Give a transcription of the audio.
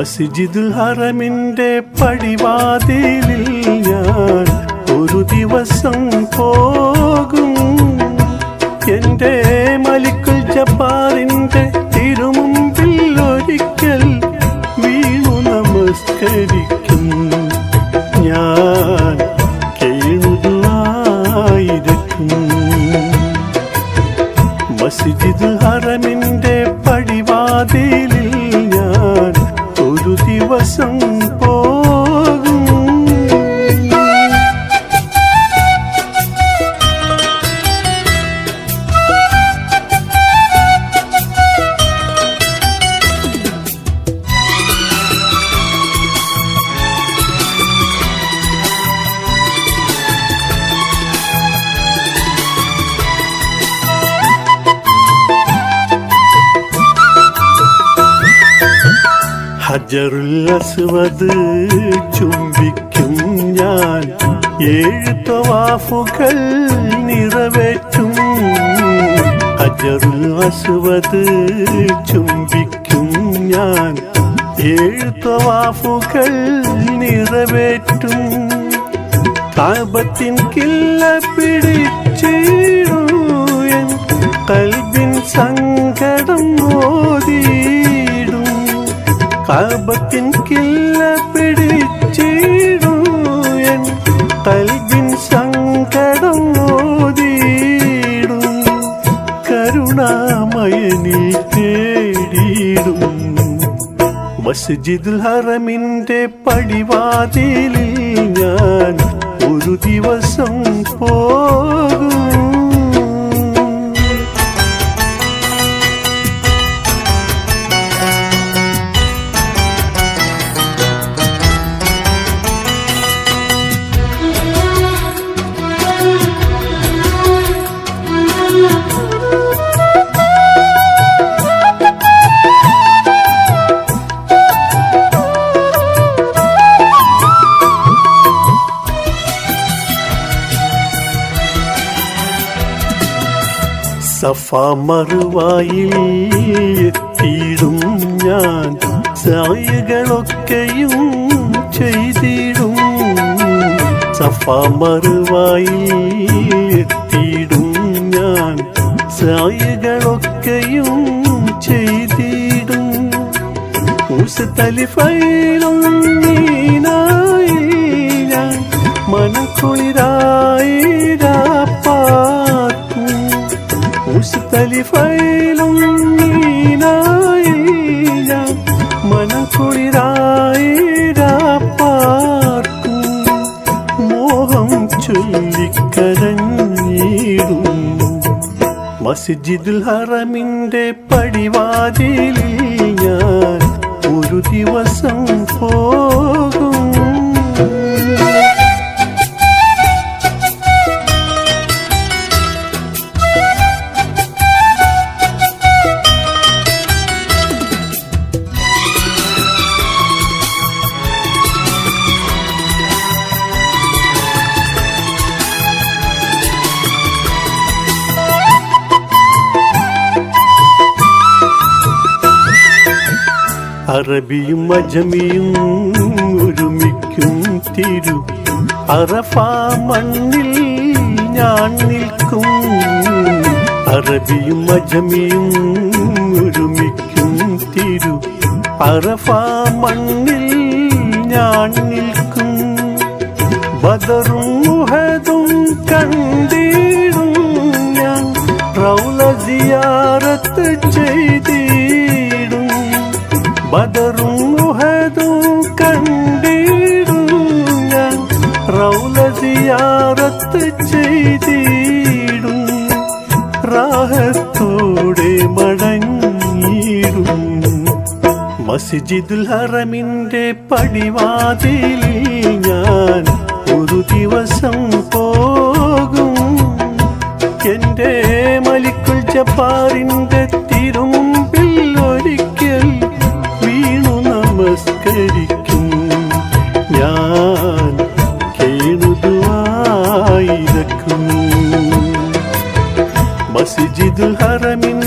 മസ്ജിദുൽ ഹറമിന്റെ പടിവാതിലിൽ ഞാൻ ഒരു ദിവസം പോകും. എന്റെ മലിക്കുൽ ജപ്പാറിന്റെ തിരുമുമ്പിൽ ഒരിക്കൽ വീണു നമസ്കരിക്കും. ഞാൻ കേഴുതായിരിക്കും മസ്ജിദുൽ ഹറമിന്റെ ഹജറുൽ അസ്വദ് ചുംബിക്കും ഞാൻ. ഏഴ് തവാഫുകൾ നിറവേറ്റും. ഹജറുൽ അസ്വദ് ചുംബിക്കും ഞാൻ. ഏഴ് തവാഫുകൾ നിറവേറ്റും. താപത്തിൻ കില്ല പിടിച്ചു കൽബിൻ സങ്കടം മോതിയിടും കാപത്തിൻ കില്ല പിടിച്ചിടൂയൻ കൽബിൻ സങ്കടം മോതിയിടും കരുണാമയനിൽ തേടിയിടും. മസ്ജിദുൽ ഹറമിന്റെ പടിവാതിലിൽ ഞാൻ ഒരു ദിവസം സഫ മറുവായിൽ എത്തിയിടും ഞാൻ. സായകളൊക്കെയും ചെയ്തിടും. സഫ മറുവായിൽ എത്തിയിടും ഞാൻ. സായകളൊക്കെയും ചെയ്തിടും. തലിഫയിലും നീനായി മുസ്തലിഫയിലും നീനായി ഞാൻ മനക്കുളിരായി പാർക്കും. മോഹം ചൊല്ലിക്കരഞ്ഞിടും. മസ്ജിദുൽ ഹറമിന്റെ പടിവാതിലിൽ ഞാൻ ഒരു ദിവസം പോകും അറബിയും അജമിയും ഒരുമിക്കും തിരു. അറഫാ മണ്ണിൽ ഞാൻ നിൽക്കും. അറബിയും അജമിയും ഒരുമിക്കും തിരു. അറഫാ മണ്ണിൽ ഞാൻ നിൽക്കും. ബദറും സിയാറത്ത് ചെയ്തിടും. റാഹത്തോടെ മടങ്ങിയിടും. മസ്ജിദുൽ ഹറമിന്റെ പടിവാതിലിൽ ഞാൻ ഒരു ദിവസം പോകും. എന്റെ മലിക്കുൽ ജപ്പാറിന്റെ തിരുമുമ്പിൽ مسجد الهرم